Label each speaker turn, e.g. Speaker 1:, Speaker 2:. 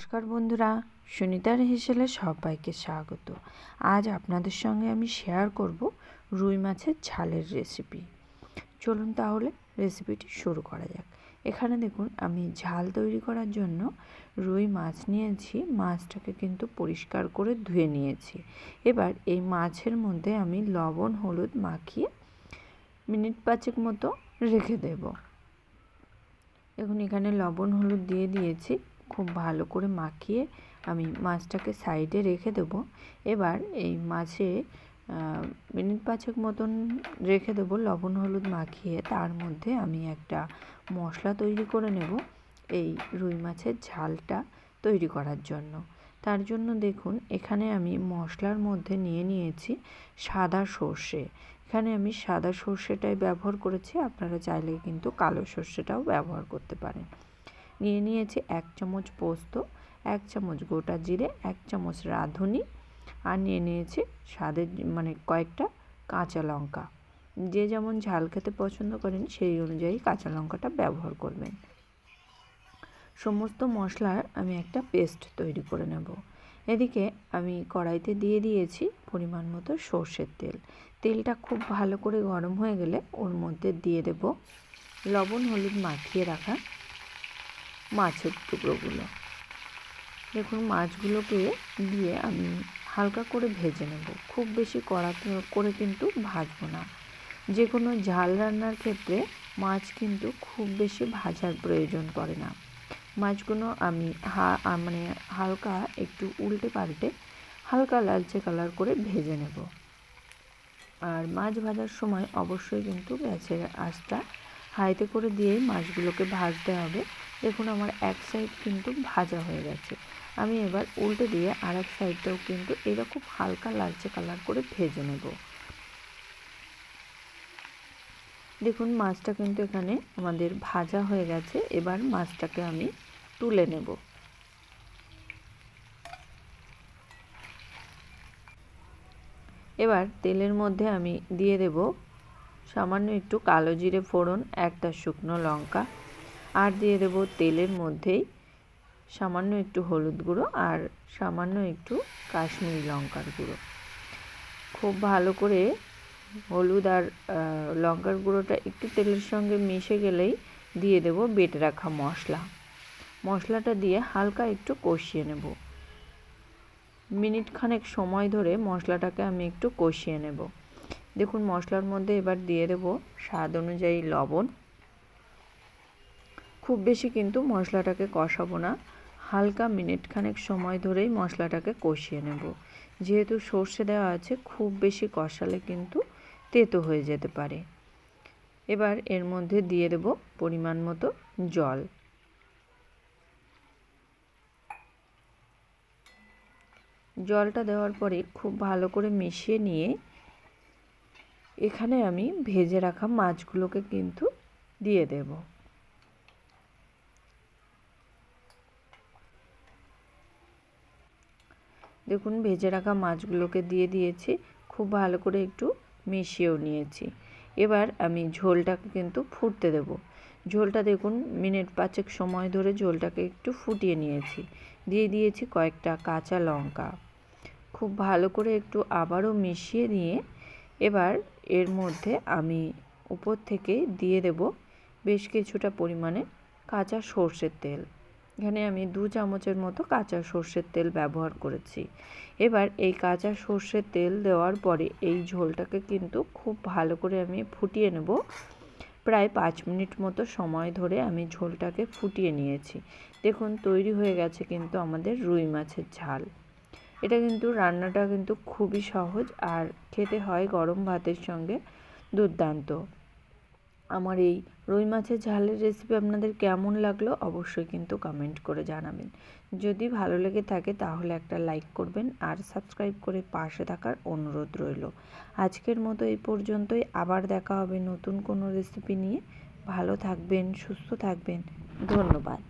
Speaker 1: নমস্কার বন্ধুরা, সুনিতার হেসেলে সবাইকে স্বাগত। আজ আপনাদের সঙ্গে আমি শেয়ার করব রুই মাছের ঝালের রেসিপি চলুন তাহলে রেসিপিটি শুরু করা যাক। এখানে দেখুন, আমি ঝাল তৈরি করার জন্য রুই মাছ নিয়েছি। মাছটাকে কিন্তু পরিষ্কার করে ধুয়ে নিয়েছি। এবার এই মাছের মধ্যে আমি লবণ, হলুদ মাখিয়ে মিনিট পাঁচেক মতো রেখে দেব। এখন এখানে লবণ, হলুদ দিয়ে দিয়েছি। খুব ভালো করে মাখিয়ে আমি মাছটাকে সাইডে রেখে দেবো। এবার এই মাছে মিনিট পাঁচেক মতন রেখে দেবো লবণ, হলুদ মাখিয়ে। তার মধ্যে আমি একটা মশলা তৈরি করে নেব এই রুই মাছের ঝালটা তৈরি করার জন্য। তার জন্য দেখুন, এখানে আমি মশলার মধ্যে নিয়ে নিয়েছি সাদা সর্ষে। এখানে আমি সাদা সর্ষেটাই ব্যবহার করেছি, আপনারা চাইলে কিন্তু কালো সর্ষেটাও ব্যবহার করতে পারেন। নিয়ে নিয়েছি এক চামচ পোস্ত, এক চামচ গোটা জিরে, এক চামচ রাঁধুনি আর নিয়ে নিয়েছি স্বাদের মানে কয়েকটা কাঁচা লঙ্কা। যে যেমন ঝাল খেতে পছন্দ করেন সেই অনুযায়ী কাঁচা লঙ্কাটা ব্যবহার করবেন। সমস্ত মশলার আমি একটা পেস্ট তৈরি করে নেব। এদিকে আমি কড়াইতে দিয়ে দিয়েছি পরিমাণ মতো সর্ষের তেল। তেলটা খুব ভালো করে গরম হয়ে গেলে ওর মধ্যে দিয়ে দেব লবণ, হলুদ মাখিয়ে রাখা মাছের টুকরোগুলো। দেখুন, মাছগুলোকে দিয়ে আমি হালকা করে ভেজে নেব। খুব বেশি কড়া করে কিন্তু ভাজবো না। যে কোনো ঝাল রান্নার ক্ষেত্রে মাছ কিন্তু খুব বেশি ভাজার প্রয়োজন পড়ে না। মাছগুলো আমি হা মানে হালকা একটু উল্টে পাল্টে হালকা লালচে কালার করে ভেজে নেব। আর মাছ ভাজার সময় অবশ্যই কিন্তু গ্যাসের আঁচটা হাইতে করে দিয়ে মাছগুলোকে ভাজতে হবে। দেখুন আমার এক সাইড কিন্তু ভাজা হয়ে গেছে। আমি এবার উল্টে দিয়ে আর এক সাইডটাও কিন্তু এরকম হালকা লালচে কালার করে ভেজে নেব। দেখুন মাছটা কিন্তু এখানে আমাদের ভাজা হয়ে গেছে, এবার মাছটাকে আমি তুলে নেব। এবার তেলের মধ্যে আমি দিয়ে দেব সামান্য একটু কালো জিরে ফোড়ন, একটা শুকনো লঙ্কা আর দিয়ে দেব তেলের মধ্যেই সামান্য একটু হলুদ গুঁড়ো আর সামান্য একটু কাশ্মীরি লঙ্কার গুঁড়ো। খুব ভালো করে হলুদ আর লঙ্কার গুঁড়োটা একটু তেলের সঙ্গে মিশে গেলেই দিয়ে দেব বেটে রাখা মশলা। মশলাটা দিয়ে হালকা একটু কষিয়ে নেব। মিনিট খানেক সময় ধরে মশলাটাকে আমি একটু কষিয়ে নেব। দেখুন মশলার মধ্যে এবার দিয়ে দেব স্বাদ অনুযায়ী লবণ। খুব বেশি কিন্তু মশলাটাকে কষাবো না। হালকা মিনিট খানেক সময় ধরেই মশলাটাকে কষিয়ে নেব। যেহেতু সর্ষে দেওয়া আছে, খুব বেশি কষালে কিন্তু তেতো হয়ে যেতে পারে। এবার এর মধ্যে দিয়ে দেব পরিমাণ মতো জল। জলটা দেওয়ার পরে খুব ভালো করে মিশিয়ে নিয়ে এখানে আমি ভেজে রাখা মাছগুলোকে কিন্তু দিয়ে দেব। দেখুন, ভেজে রাখা মাছগুলোকে দিয়ে দিয়েছি, খুব ভালো করে একটু মিশিয়েও নিয়েছি। এবার আমি ঝোলটাকে কিন্তু ফুটতে দেব। ঝোলটা দেখুন, মিনিট পাঁচেক সময় ধরে ঝোলটাকে একটু ফুটিয়ে নিয়েছি। দিয়ে দিয়েছি কয়েকটা কাঁচা লঙ্কা। খুব ভালো করে একটু আবারও মিশিয়ে নিয়ে এবার এর মধ্যে আমি উপর থেকে দিয়ে দেব বেশ কিছুটা পরিমাণে কাঁচা সর্ষের তেল। এখানে আমি দু চামচের মতো কাঁচা সর্ষের তেল ব্যবহার করেছি। এবার এই কাঁচা সর্ষের তেল দেওয়ার পরে এই ঝোলটাকে কিন্তু খুব ভালো করে আমি ফুটিয়ে নেব। প্রায় পাঁচ মিনিট মতো সময় ধরে আমি ঝোলটাকে ফুটিয়ে নিয়েছি। দেখুন, তৈরি হয়ে গেছে কিন্তু আমাদের রুই মাছের ঝাল। এটা কিন্তু রান্নাটা কিন্তু খুবই সহজ আর খেতে হয় গরম ভাতের সঙ্গে দুর্দান্ত। আমার এই রুই মাছের ঝালের রেসিপি আপনাদের কেমন লাগল অবশ্যই কিন্তু কমেন্ট করে জানাবেন। যদি ভালো লেগে থাকে তাহলে একটা লাইক করবেন আর সাবস্ক্রাইব করে পাশে থাকার অনুরোধ রইল। আজকের মতো এই পর্যন্তই, আবার দেখা হবে নতুন কোনো রেসিপি নিয়ে। ভালো থাকবেন, সুস্থ থাকবেন, ধন্যবাদ।